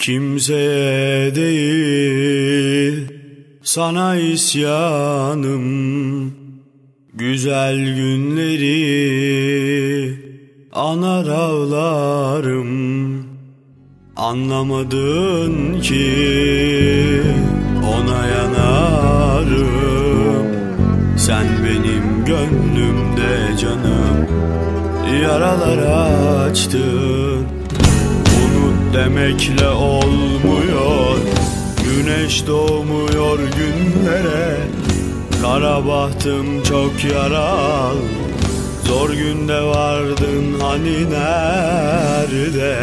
Kimseye değil. Sana isyanım Güzel günleri anar ağlarım. Anlamadın ki ona yanarım. Sen benim gönlümde canım Yaralar açtın demekle olmuyor. Güneş doğmuyor günlere. Kara bahtım çok yaral Zor günde vardın hani nerede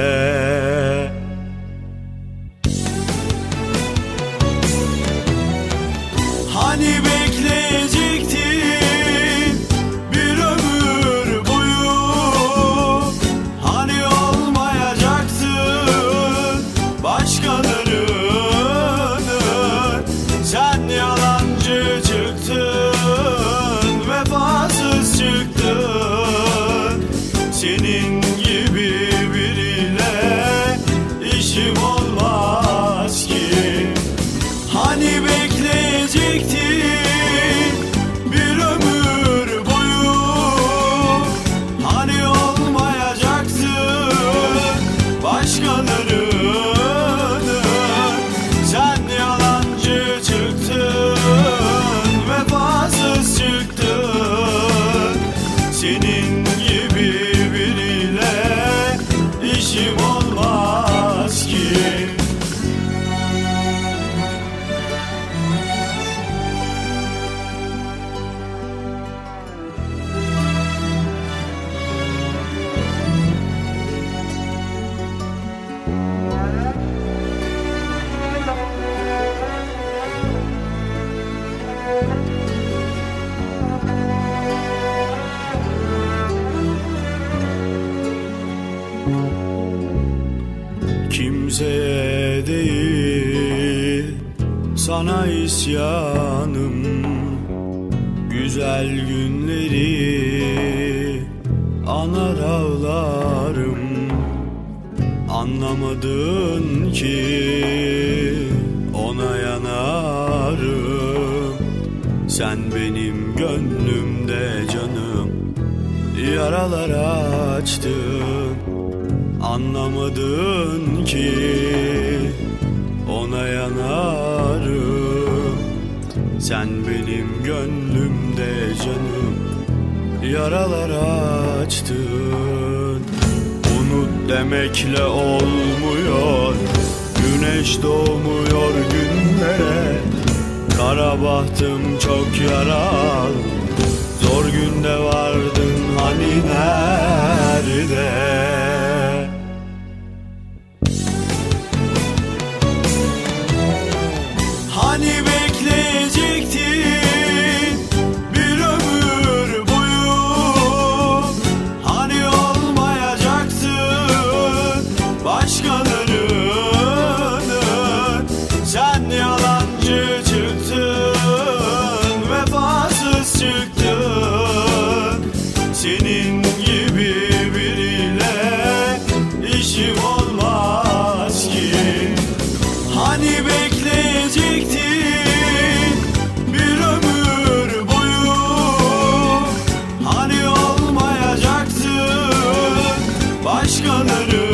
işim değil. Sana isyanım Güzel günleri anar ağlarım Anlamadın ki ona yanarım. Sen benim gönlümde canım Yaralar açtın. Anlamadın ki ona yanarım. Sen benim gönlümde canım Yaralar açtın. Unut demekle olmuyor Güneş doğmuyor günlere. Kara bahtım çok yaral Zor günde vardın Hani bekleyecektin bir ömür boyu? Hani olmayacaksın başkalarının Sen yalancı çıktın vefasız çıktın. Senin gibi biriyle işim olmaz ki. Hani bekleyecektin yaşlanırım